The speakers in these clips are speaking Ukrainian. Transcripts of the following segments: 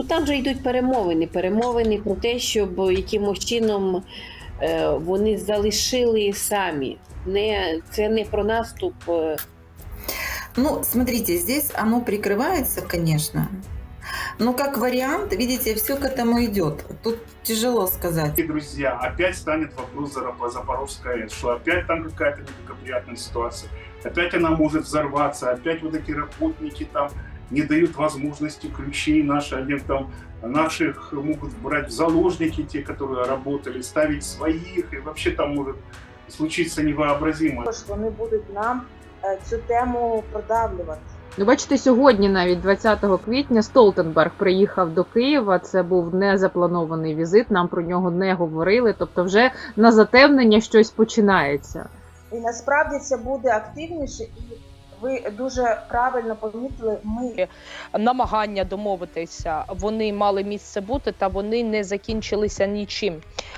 Ну там же йдуть перемовини. Перемовини про те, щоб якимось чином е, вони залишили самі. Не, це не про наступ. е, Ну, смотрите, здесь оно прикрывается, конечно. Но как вариант, видите, все к этому идет. Тут тяжело сказать. И, друзья, опять станет вопрос за Запорожской АЭС, что опять там какая-то неблагоприятная ситуация, опять она может взорваться, опять вот эти работники там не дают возможности ключей наши, они там наших могут брать в заложники, те, которые работали, ставить своих, и вообще там может случиться невообразимое. Також вони будуть нам е, цю тему продавлювати. Ну, бачите, сьогодні, навіть 20 квітня, Столтенберг приїхав до Києва. Це був незапланований візит. Нам про нього не говорили. Тобто, вже на затемнення щось починається. І насправді це буде активніше, і ви дуже правильно помітили. Ми намагання домовитися вони мали місце бути, та вони не закінчилися нічим.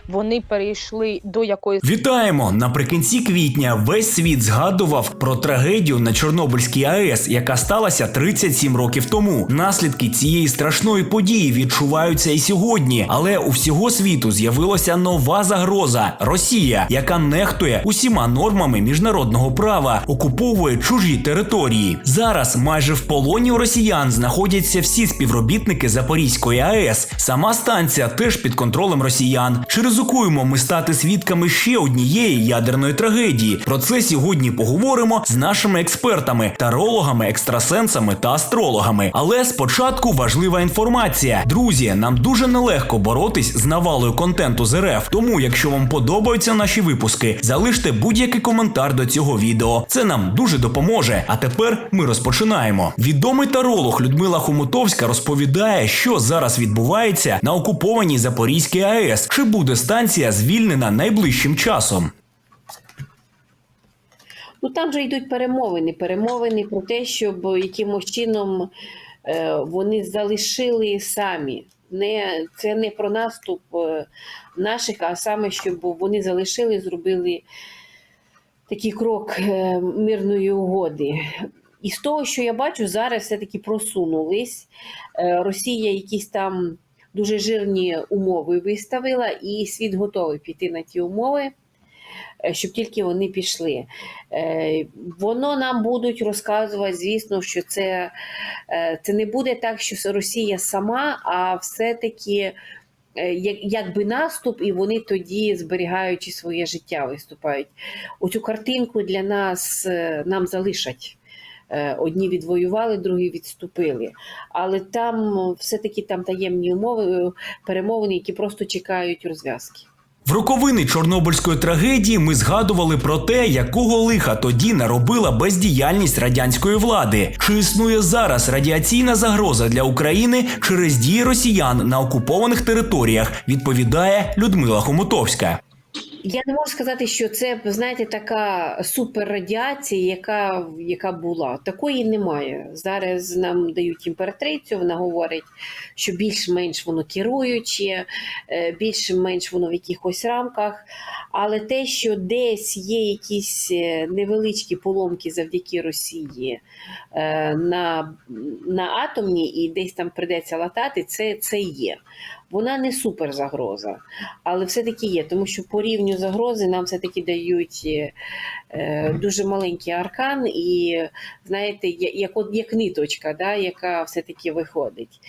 Вони перейшли до якоїсь Вітаємо! Наприкінці квітня весь світ згадував про трагедію на Чорнобильській АЕС, яка сталася 37 років тому. Наслідки цієї страшної події відчуваються і сьогодні, але у всього світу з'явилася нова загроза Росія, яка нехтує усіма нормами міжнародного права, окуповує чужі території. Зараз майже в полоні у росіян знаходяться всі співробітники Запорізької АЕС. Сама станція теж під контролем росіян. Чи ризикуємо ми стати свідками ще однієї ядерної трагедії? Про це сьогодні поговоримо з нашими експертами, тарологами, екстрасенсами та астрологами. Але спочатку важлива інформація. Друзі, нам дуже нелегко боротись з навалою контенту з РФ. Тому, якщо вам подобаються наші випуски, залиште будь-який коментар до цього відео. Це нам дуже допоможе. А тепер ми розпочинаємо. Відомий таролог Людмила Хомутовська розповідає, що зараз відбувається на окупованій Запорізькій АЕС. Чи буде станція звільнена найближчим часом? Ну там же йдуть перемовини. Перемовини про те, щоб якимось чином е, вони залишили самі. Не, це не про наступ е, наших, а саме, щоб вони залишили, зробили такий крок е, мирної угоди. І з того, що я бачу, зараз все-таки просунулись. Е, Росія якісь там дуже жирні умови виставила, і світ готовий піти на ті умови, е, щоб тільки вони пішли. Воно нам будуть розказувати, звісно, що це, це не буде так, що Росія сама, а все-таки якби наступ, і вони тоді, зберігаючи своє життя, виступають. Оцю картинку для нас е, нам залишать. Е, Одні відвоювали, другі відступили. Але там е, все-таки там таємні умови, е, перемовини, які просто чекають розв'язки. В роковини Чорнобильської трагедії ми згадували про те, якого лиха тоді наробила бездіяльність радянської влади. Чи існує зараз радіаційна загроза для України через дії росіян на окупованих територіях? Відповідає Людмила Хомутовська. Я не можу сказати, що це знаєте така суперрадіація, яка, яка була. Такої немає. Зараз нам дають імператрицю, вона говорить, що більш-менш воно керуюче, е, більш-менш воно в якихось рамках. Але те, що десь є якісь е, невеличкі поломки завдяки Росії е, на, на атомні і десь там придеться латати, це, це є. Вона не суперзагроза, але все-таки є, тому що по рівню загрози нам все-таки дають е, е, дуже маленький аркан, і знаєте, як, як ниточка, да, яка все-таки виходить.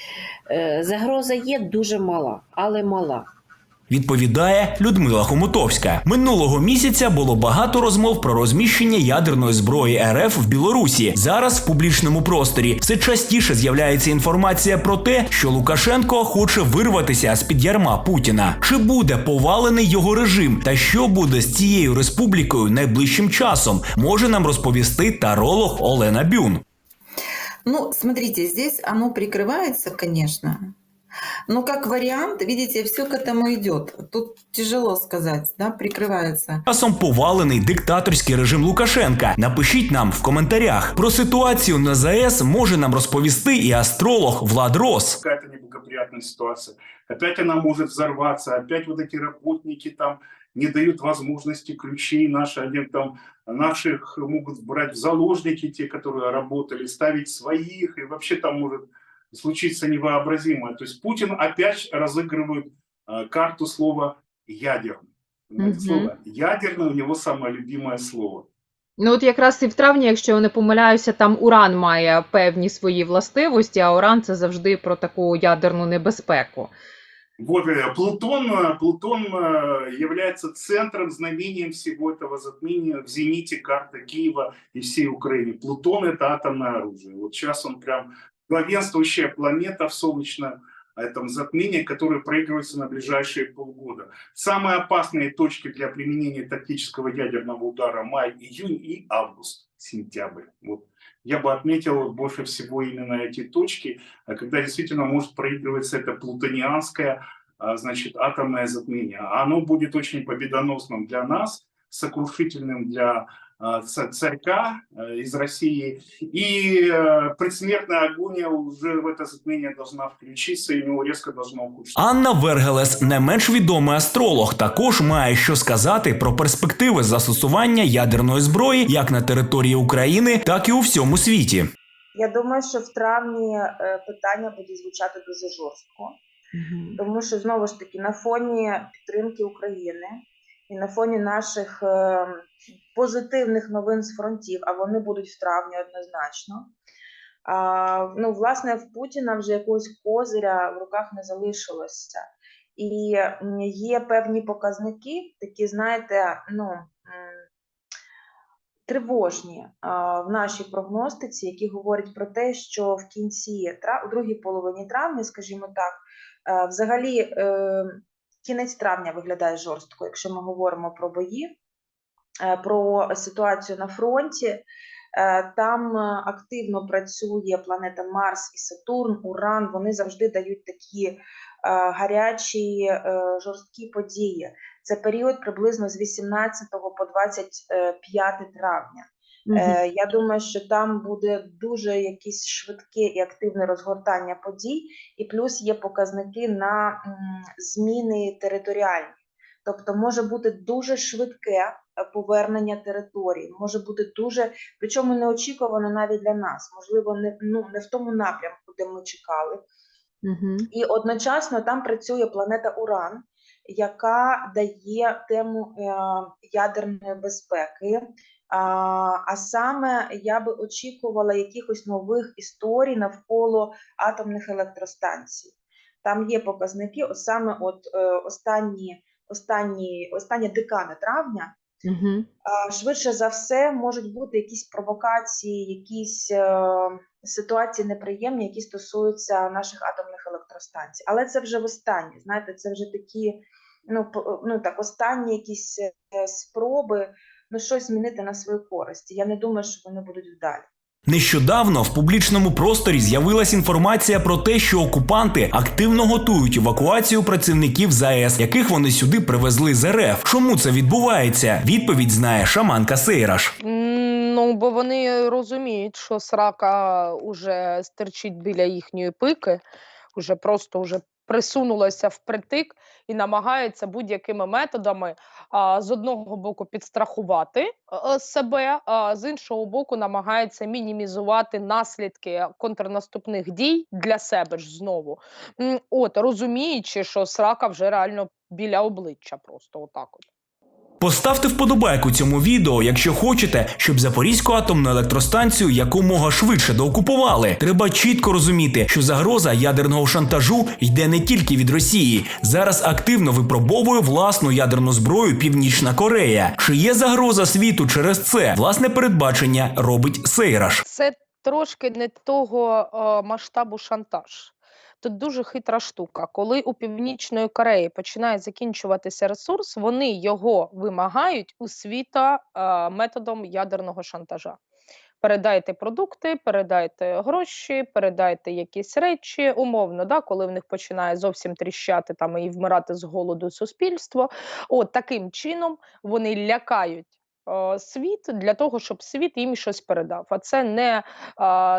Е, загроза є дуже мала, але мала. Відповідає Людмила Хомутовська. Минулого місяця було багато розмов про розміщення ядерної зброї РФ в Білорусі. Зараз в публічному просторі все частіше з'являється інформація про те, що Лукашенко хоче вирватися з під ярма Путіна. Чи буде повалений його режим, та що буде з цією республікою найближчим часом, може нам розповісти таролог Олена Бюн. Ну, смотрите, здесь оно прикрывается, конечно. Но как вариант, видите, все к этому идет. Тут тяжело сказать, да, прикрывается. Часом повалений диктаторський режим Лукашенка. Напишіть нам в коментарях про ситуацію на ЗАЕС може нам розповісти і астролог Влад Рос. какая-то неблагоприятная ситуация. Опять она может взорваться, опять вот эти работники там не дают возможности ключей наши, они там наших могут брать в заложники, те, которые работали, ставить своих, и вообще там может случится невообразимое. То есть Путин опять разыгрывает э, карту слова ядерный. Понимаете, Мгм. Слово ядерное у него самое любимое слово. Ну, от якраз і в травні, якщо я не помиляюся, там уран має певні свої властивості, а уран це завжди про таку ядерну небезпеку. Вот э, Плутон, э, Плутон э, является центром, знамением всего этого затмения в зените карты Киева и всей Украины. Плутон это атомное оружие. Вот сейчас он прям главенствующая планета в солнечном этом затмении, которое проигрывается на ближайшие полгода. Самые опасные точки для применения тактического ядерного удара май, июнь и август, сентябрь. Вот. Я бы отметил больше всего именно эти точки, а когда действительно может проигрываться это плутонианское а, значит, атомное затмение. Оно будет очень победоносным для нас, сокрушительным для а, ца- царька э, из России. И э, предсмертная агония уже в это затмение должна включиться, и у него резко должно ухудшиться. Анна Вергелес, не менш відомий астролог, також має що сказати про перспективи застосування ядерної зброї як на території України, так і у всьому світі. Я думаю, що в травні е, питання буде звучати дуже жорстко. Тому що знову ж таки на фоні підтримки України і на фоні наших е, позитивних новин з фронтів, а вони будуть в травні однозначно. А, ну, власне, в Путіна вже якогось козиря в руках не залишилося. І є певні показники, такі, знаєте, ну. Тривожні а, в нашій прогностиці, які говорять про те, що в кінці у другій половині травня, скажімо так, Е, Взагалі, е, кінець травня виглядає жорстко, якщо ми говоримо про бої, про ситуацію на фронті. Е, Там е, активно працює планета Марс і Сатурн, Уран. Вони завжди дають такі е, гарячі, е, жорсткі події. Це період приблизно з 18 по 25 травня. Е, Я думаю, що там буде дуже якесь швидке і активне розгортання подій, і плюс є показники на зміни територіальні. Тобто може бути дуже швидке е, повернення території, може бути дуже, причому неочікувано навіть для нас, можливо, не, ну, не в тому напрямку, де ми чекали. Мгм. І одночасно там працює планета Уран, яка дає тему е, ядерної безпеки. А, а саме я би очікувала якихось нових історій навколо атомних електростанцій. Там є показники, саме от е, останні, останні, остання декада травня. А, Швидше за все можуть бути якісь провокації, якісь е, ситуації неприємні, які стосуються наших атомних електростанцій. Але це вже в останні, Знаєте, це вже такі, ну, ну так, останні якісь е, спроби ну, щось змінити на свою користь. Я не думаю, що вони будуть вдалі. Нещодавно в публічному просторі з'явилась інформація про те, що окупанти активно готують евакуацію працівників ЗАЕС, яких вони сюди привезли з РФ. Чому це відбувається? Відповідь знає шаманка Сейраш. Ну, бо вони розуміють, що срака уже стерчить біля їхньої пики, уже просто вже присунулася впритик і намагаються будь-якими методами а, з одного боку підстрахувати а, себе, а з іншого боку, намагаються мінімізувати наслідки контрнаступних дій для себе ж знову. От розуміючи, що срака вже реально біля обличчя, просто отак от. Поставте вподобайку цьому відео, якщо хочете, щоб Запорізьку атомну електростанцію якомога швидше доокупували. Треба чітко розуміти, що загроза ядерного шантажу йде не тільки від Росії. Зараз активно випробовує власну ядерну зброю Північна Корея. Чи є загроза світу через це? Власне передбачення робить Сейраш. Це трошки не того е, масштабу шантаж. Тут дуже хитра штука. Коли у Північної Кореї починає закінчуватися ресурс, вони його вимагають у світа е, методом ядерного шантажа. Передайте продукти, передайте гроші, передайте якісь речі, умовно, да, коли в них починає зовсім тріщати там і вмирати з голоду суспільство. От таким чином вони лякають е, світ для того, щоб світ їм щось передав. А це не е,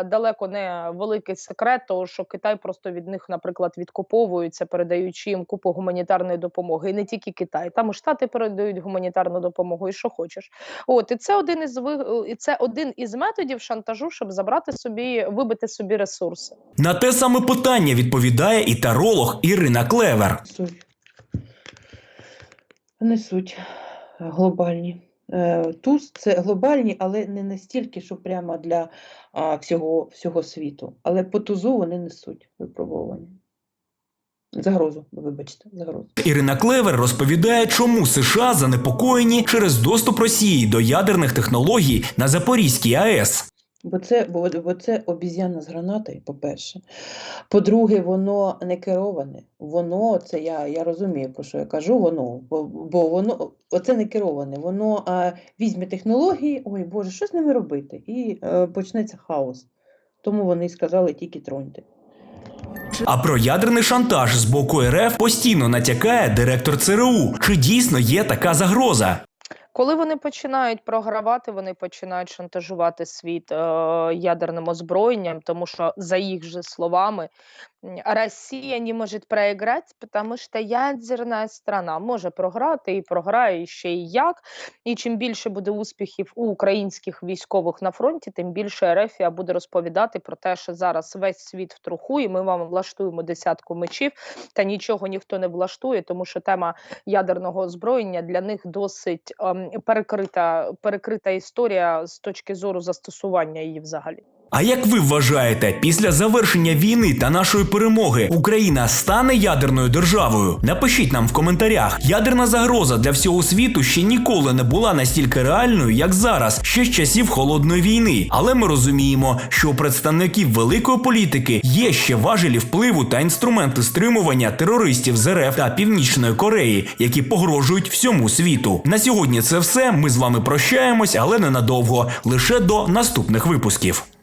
далеко не великий секрет, того що Китай просто від них, наприклад, відкуповується, передаючи їм купу гуманітарної допомоги. І не тільки Китай, там і Штати передають гуманітарну допомогу, і що хочеш. От і це один із і це один із методів шантажу, щоб забрати собі, вибити собі ресурси. На те саме питання відповідає і таролог Ірина Клевер. Суть. Не суть е, глобальні. Е, Туз це глобальні, але не настільки, що прямо для всього, всього світу. Але по тузу вони несуть випробування. Загрозу, вибачте, загрозу. Ірина Клевер розповідає, чому США занепокоєні через доступ Росії до ядерних технологій на Запорізькій АЕС. Бо це, бо, бо це обіз'яна з гранатою, по-перше. По-друге, воно не кероване. Воно, це я, я розумію, про що я кажу, воно, бо, бо воно оце не кероване. Воно а, візьме технології, ой Боже, що з ними робити? І е, почнеться хаос. Тому вони сказали тільки троньте. А про ядерний шантаж з боку РФ постійно натякає директор ЦРУ. Чи дійсно є така загроза? Коли вони починають програвати, вони починають шантажувати світ е, ядерним озброєнням, тому що за їх же словами Росія не може проіграти, тому що ядерна страна може програти і програє ще і як. І чим більше буде успіхів у українських військових на фронті, тим більше Ерефія буде розповідати про те, що зараз весь світ в труху, і ми вам влаштуємо десятку мечів, та нічого ніхто не влаштує, тому що тема ядерного озброєння для них досить ем, перекрита, перекрита історія з точки зору застосування її взагалі. А як ви вважаєте, після завершення війни та нашої перемоги Україна стане ядерною державою? Напишіть нам в коментарях. Ядерна загроза для всього світу ще ніколи не була настільки реальною, як зараз, ще з часів холодної війни. Але ми розуміємо, що у представників великої політики є ще важелі впливу та інструменти стримування терористів з РФ та Північної Кореї, які погрожують всьому світу. На сьогодні це все. Ми з вами прощаємось, але ненадовго, лише до наступних випусків.